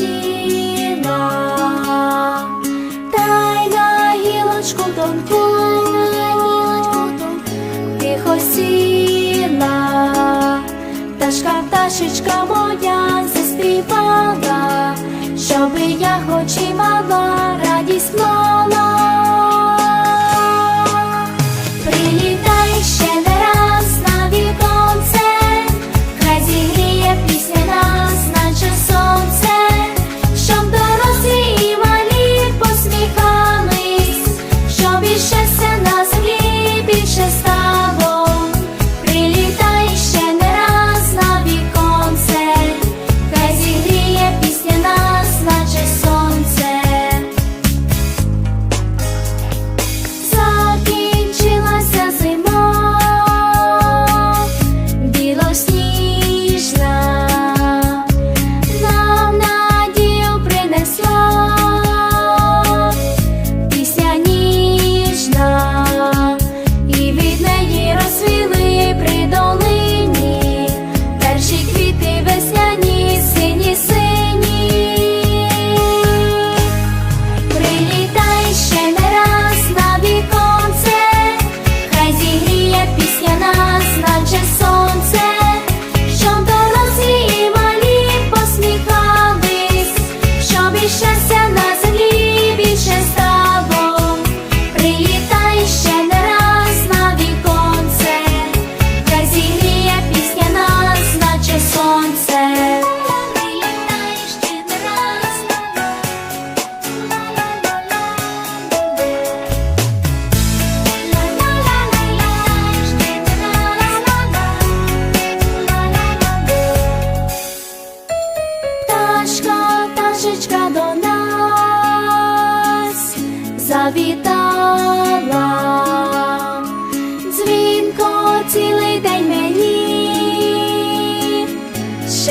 стіна, та й на гілочку тонку, тихо сіла, ташка пташечка моя заспівала, щоб я хоч і мала радість мала.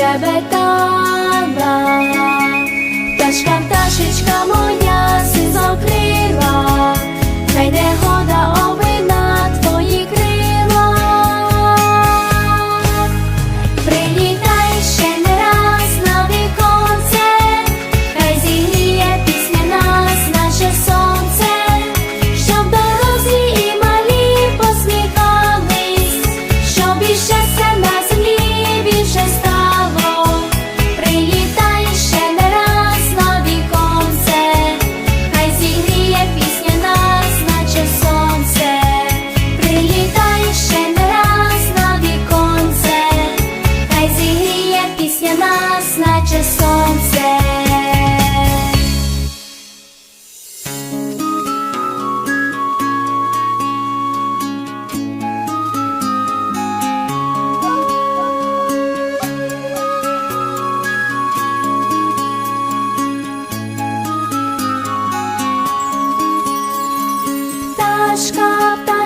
Shabbat Shabbat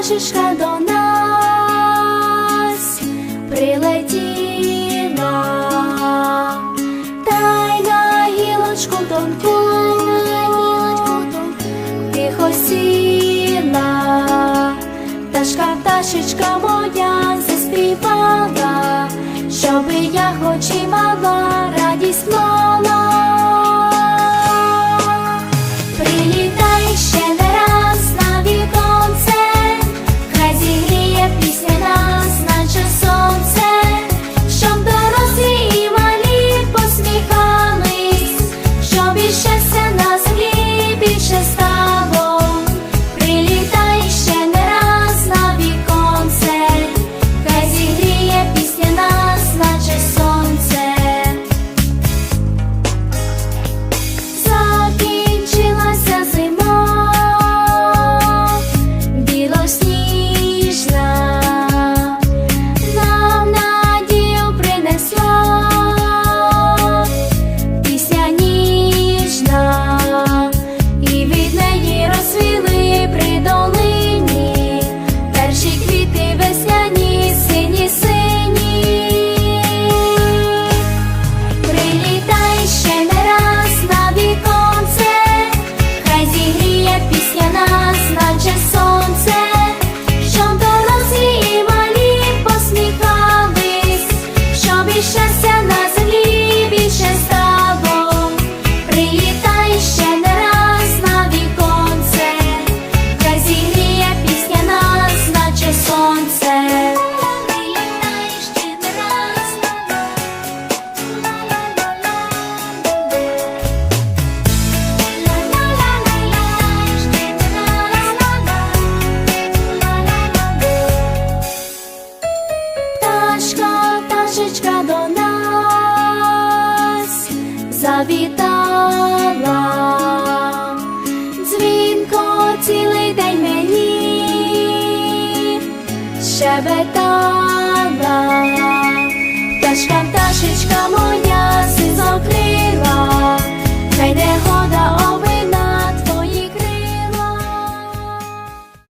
пташечка до нас прилетіла, та й на гілочку тонку, тихо сіла, пташка, пташечка моя заспівала, щоби я хоч і мала радість мала. завітала, дзвінко цілий день мені щебет.